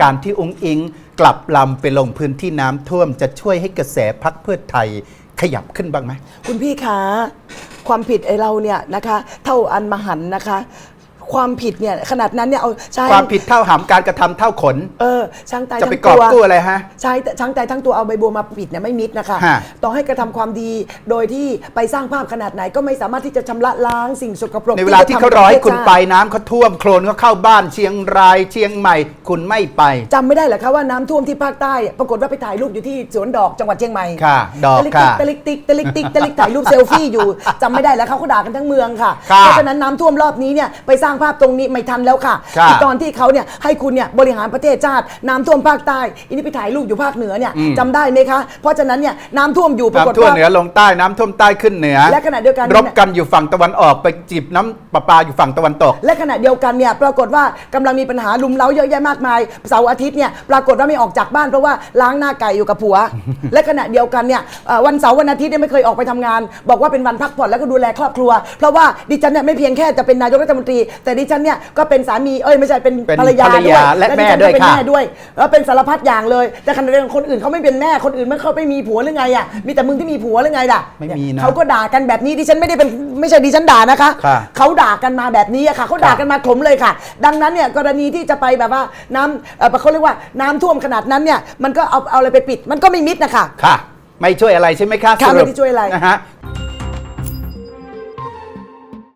การที่องค์อิงกลับลำไปลงพื้นที่น้ำท่วม จะช่วยให้กระแสพักเพื่อไทยขยับขึ้นบ้างไหม คุณพี่คะ ความผิดไอเราเนี่ยนะคะ เท่าอันมหันต์นะคะ ความผิดเนี่ยขนาดนั้นเนี่ยเอาใช้ความผิดเท่าหามการกระทำเท่าขน เออช้างตายจะไปทั้งกอบตัวกู้อะไรฮะ ใช่แต่ช้างตายทั้งตัวเอาใบบัวมาปิดเนี่ยไม่มิดนะคะ ฮะต่อให้กระทำความดีโดยที่ไปสร้างภาพขนาดไหนก็ไม่สามารถที่จะชำระล้างสิ่งสกปรกในเวลาที่เขารอให้คุณไปที่น้ำเขาท่วมโคลนเขาเข้าบ้านเชียงรายเชียงใหม่ คุณไม่ไป จำไม่ได้เหรอคะว่าน้ำท่วมที่ภาคใต้ ปรากฏว่าไปถ่ายรูปอยู่ที่สวนดอกจังหวัดเชียงใหม่ค่ะดอกตะลิกค่ะตะลิกติ๊กตะลิกติ๊กตะลิกถ่ายรูปเซลฟี่อยู่จำไม่ได้แล้วเขาก็ด่ากันทั้งเมืองค่ะค่ะ เพราะฉะนั้นน้ำท่วมรอบนี้เนี่ยไปสร้างภาพตรงนี้ไม่ทันแล้วค่ะค่ะอีกตอนที่เขาเนี่ยให้คุณเนี่ยบริหารประเทศชาติน้ำท่วมภาคใต้อันนี้ไปถ่ายรูปอยู่ภาคเหนือเนี่ยจำได้ไหมคะเพราะฉะนั้นเนี่ยน้ำท่วมอยู่ปรากฏน้ำท่วมว่า เหนือลงใต้น้ำท่วมใต้ขึ้นเหนือและขณะเดียวกันรบกันอยู่ฝั่งตะวันออกไปจีบน้ำประปาอยู่ฝั่งตะวันตก และขณะเดียวกันเนี่ยปรากฏว่ากำลังมีปัญหาลุมเล้าเยอะแยะมากมายเสาร์อาทิตย์เนี่ยปรากฏว่าไม่ออกจากบ้านเพราะว่าล้างหน้าไก่อยู่กับผัว และขณะเดียวกันเนี่ยเอ่อวันเสาร์วันอาทิตย์เนี่ยไม่เคยออกไปทำงาน บอกว่าเป็นวันพักผ่อนแล้วก็ดูแลครอบครัว เพราะว่าดิฉันเนี่ยไม่เพียงแค่จะเป็นนายกรัฐมนตรี แต่ดิฉันเนี่ยก็เป็นสามีเอ้ยไม่ใช่เป็นเป็นภรรยาภรรด้วยยาและดิแม่ฉันด้วยก็เป็นค่ะ แม่ด้วยแล้วเป็นสารพัดอย่างเลย แต่ขณะเดียวกันคนอื่นเขาไม่เป็นแม่คนอื่นไม่เขาไม่มีผัวหรือไงอะมีแต่มึงที่มีผัวหรือไงล่ะไม่มีนะเขาก็ด่ากันแบบนี้ดิฉันไม่ได้เป็นไม่ใช่ดิฉันด่านะคะ ค่ะ เขาด่ากันมาแบบนี้อะค่ะเขาด่ากันมาขมเลยค่ะ ดังนั้นเนี่ยกรณีที่จะไปแบบว่าน้ำเอ่อเขาเรียกว่าน้ำท่วมขนาดนั้นเนี่ยมันก็เอาเอาอะไรไปปิดมันก็ไม่มิดนะคะ ค่ะ ไม่ช่วยอะไรใช่ไหมคะค่ะสรุปไม่ได้ช่วยอะไร นะฮะ